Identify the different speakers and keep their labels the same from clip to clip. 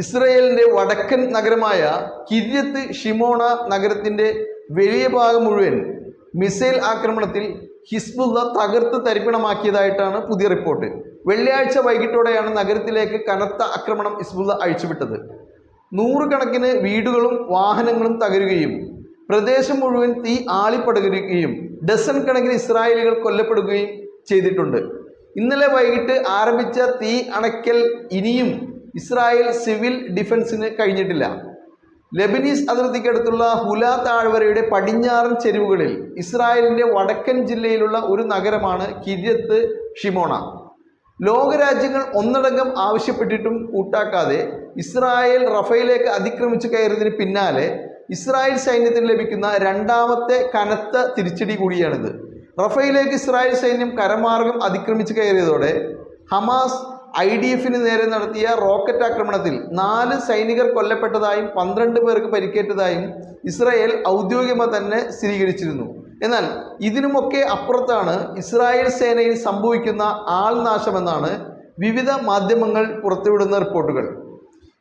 Speaker 1: ഇസ്രയേലിന്റെ വടക്കൻ നഗരമായ കിര്യത്ത് ഷിമോണ നഗരത്തിന്റെ വലിയ ഭാഗം മുഴുവൻ മിസൈൽ ആക്രമണത്തിൽ ഹിസ്ബുള്ള തകർത്ത് തരിപ്പണമാക്കിയതായിട്ടാണ് പുതിയ റിപ്പോർട്ട്. വെള്ളിയാഴ്ച വൈകിട്ടോടെയാണ് നഗരത്തിലേക്ക് കനത്ത ആക്രമണം ഹിസ്ബുള്ള അഴിച്ചുവിട്ടത്. നൂറുകണക്കിന് വീടുകളും വാഹനങ്ങളും തകരുകയും പ്രദേശം മുഴുവൻ തീ ആളിപ്പടരുകയും ഡസൺ കണക്കിന് ഇസ്രായേലികൾ കൊല്ലപ്പെടുകയും ചെയ്തിട്ടുണ്ട്. ഇന്നലെ വൈകിട്ട് ആരംഭിച്ച തീ അണയ്ക്കൽ ഇനിയും ഇസ്രായേൽ സിവിൽ ഡിഫൻസിന് കഴിഞ്ഞിട്ടില്ല. ലെബനീസ് അതിർത്തിക്കടുത്തുള്ള ഹുല താഴ്വരയുടെ പടിഞ്ഞാറൻ ചെരുവുകളിൽ ഇസ്രായേലിന്റെ വടക്കൻ ജില്ലയിലുള്ള ഒരു നഗരമാണ് കിര്യത്ത് ഷിമോണ. ലോകരാജ്യങ്ങൾ ഒന്നടങ്കം ആവശ്യപ്പെട്ടിട്ടും കൂട്ടാക്കാതെ ഇസ്രായേൽ റഫയിലേക്ക് അതിക്രമിച്ചു കയറിയതിന് പിന്നാലെ ഇസ്രായേൽ സൈന്യത്തിന് ലഭിക്കുന്ന രണ്ടാമത്തെ കനത്ത തിരിച്ചടി കൂടിയാണിത്. റഫയിലേക്ക് ഇസ്രായേൽ സൈന്യം കരമാർഗം അതിക്രമിച്ചു കയറിയതോടെ ഹമാസ് ഐ ഡി എഫിന് നേരെ നടത്തിയ റോക്കറ്റ് ആക്രമണത്തിൽ നാല് സൈനികർ കൊല്ലപ്പെട്ടതായും പന്ത്രണ്ട് പേർക്ക് പരിക്കേറ്റതായും ഇസ്രായേൽ ഔദ്യോഗികമായി തന്നെ സ്ഥിരീകരിച്ചിരുന്നു. എന്നാൽ ഇതിനുമൊക്കെ അപ്പുറത്താണ് ഇസ്രായേൽ സേനയിൽ സംഭവിക്കുന്ന ആൾനാശമെന്നാണ് വിവിധ മാധ്യമങ്ങൾ പുറത്തുവിടുന്ന റിപ്പോർട്ടുകൾ.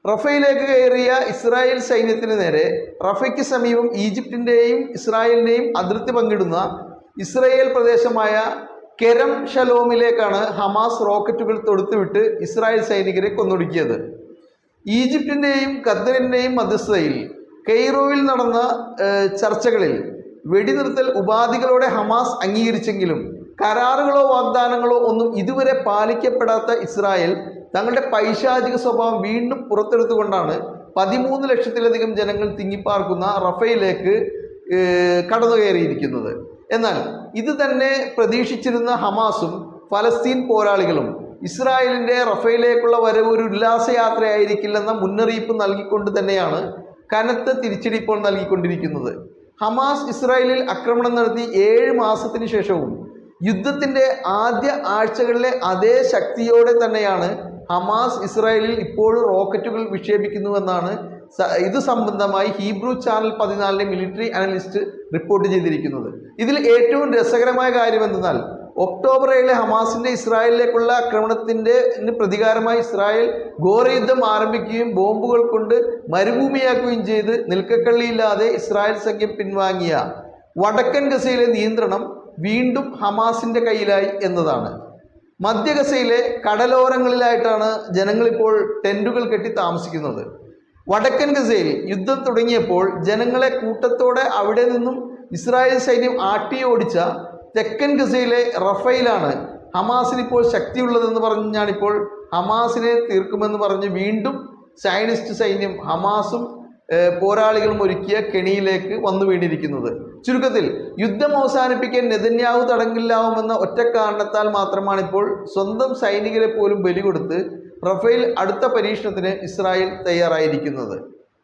Speaker 1: റഫയിലേക്ക് കയറിയ ഇസ്രായേൽ സൈന്യത്തിന് നേരെ റഫയ്ക്ക് സമീപം ഈജിപ്തിന്റെയും ഇസ്രായേലിന്റെയും അതിർത്തി പങ്കിടുന്ന ഇസ്രായേൽ പ്രദേശമായ കെരം ഷലോമിലേക്കാണ് ഹമാസ് റോക്കറ്റുകൾ തൊടുത്തുവിട്ട് ഇസ്രായേൽ സൈനികരെ കൊന്നൊടുക്കിയത്. ഈജിപ്തിന്റെയും ഖത്തറിന്റെയും മധ്യസ്ഥതയിൽ കെയ്റോയിൽ നടന്ന ചർച്ചകളിൽ വെടിനിർത്തൽ ഉപാധികളോടെ ഹമാസ് അംഗീകരിച്ചെങ്കിലും കരാറുകളോ വാഗ്ദാനങ്ങളോ ഒന്നും ഇതുവരെ പാലിക്കപ്പെടാത്ത ഇസ്രായേൽ തങ്ങളുടെ പൈശാചിക സ്വഭാവം വീണ്ടും പുറത്തെടുത്തുകൊണ്ടാണ് പതിമൂന്ന് ലക്ഷത്തിലധികം ജനങ്ങൾ തിങ്ങിപ്പാർക്കുന്ന റഫയിലേക്ക് കടന്നു കയറിയിരിക്കുന്നത് എന്നാൽ ഇത് തന്നെ പ്രതീക്ഷിച്ചിരുന്ന ഹമാസും ഫലസ്തീൻ പോരാളികളും ഇസ്രായേലിന്റെ റഫയിലേക്കുള്ള വരവ് ഒരു ഉല്ലാസയാത്രയായിരിക്കില്ലെന്ന മുന്നറിയിപ്പ് നൽകിക്കൊണ്ട് തന്നെയാണ് കനത്ത തിരിച്ചടി ഇപ്പോൾ നൽകിക്കൊണ്ടിരിക്കുന്നത്. ഹമാസ് ഇസ്രായേലിൽ ആക്രമണം നടത്തി ഏഴ് മാസത്തിന് ശേഷവും യുദ്ധത്തിന്റെ ആദ്യ ആഴ്ചകളിലെ അതേ ശക്തിയോടെ തന്നെയാണ് ഹമാസ് ഇസ്രായേലിൽ ഇപ്പോൾ റോക്കറ്റുകൾ വിക്ഷേപിക്കുന്നുവെന്നാണ് ഇത് സംബന്ധമായി ഹീബ്രു ചാനൽ പതിനാലിലെ മിലിറ്ററി അനലിസ്റ്റ് റിപ്പോർട്ട് ചെയ്തിരിക്കുന്നത്. ഇതിൽ ഏറ്റവും രസകരമായ കാര്യം എന്തെന്നാൽ ഒക്ടോബർ ഏഴിലെ ഹമാസിന്റെ ഇസ്രായേലിലേക്കുള്ള ആക്രമണത്തിന്റെ പ്രതികാരമായി ഇസ്രായേൽ ഘോരയുദ്ധം ആരംഭിക്കുകയും ബോംബുകൾ കൊണ്ട് മരുഭൂമിയാക്കുകയും ചെയ്ത് നിൽക്കക്കള്ളിയില്ലാതെ ഇസ്രായേൽ സഖ്യം പിൻവാങ്ങിയ വടക്കൻ ഗസയിലെ നിയന്ത്രണം വീണ്ടും ഹമാസിന്റെ കയ്യിലായി എന്നതാണ്. മധ്യ ഗസയിലെ കടലോരങ്ങളിലായിട്ടാണ് ജനങ്ങളിപ്പോൾ ടെന്റുകൾ കെട്ടി താമസിക്കുന്നത്. വടക്കൻ ഗസയിൽ യുദ്ധം തുടങ്ങിയപ്പോൾ ജനങ്ങളെ കൂട്ടത്തോടെ അവിടെ നിന്നും ഇസ്രായേൽ സൈന്യം ആട്ടിയോടിച്ച തെക്കൻ ഗസയിലെ റഫയിലാണ് ഹമാസിന് ഇപ്പോൾ ശക്തിയുള്ളതെന്ന് പറഞ്ഞാണിപ്പോൾ ഹമാസിനെ തീർക്കുമെന്ന് പറഞ്ഞ് വീണ്ടും സയനിസ്റ്റ് സൈന്യം ഹമാസും പോരാളികളും ഒരുക്കിയ കെണിയിലേക്ക് വന്നു വീണിരിക്കുന്നത്. ചുരുക്കത്തിൽ യുദ്ധം അവസാനിപ്പിക്കാൻ നെതന്യാഹു തടങ്കില്ലാവുമെന്ന ഒറ്റ കാരണത്താൽ മാത്രമാണ് ഇപ്പോൾ സ്വന്തം സൈനികരെ പോലും ബലി കൊടുത്ത് റഫേൽ അടുത്ത പരീക്ഷണത്തിന് ഇസ്രായേൽ തയ്യാറായിരിക്കുന്നത്.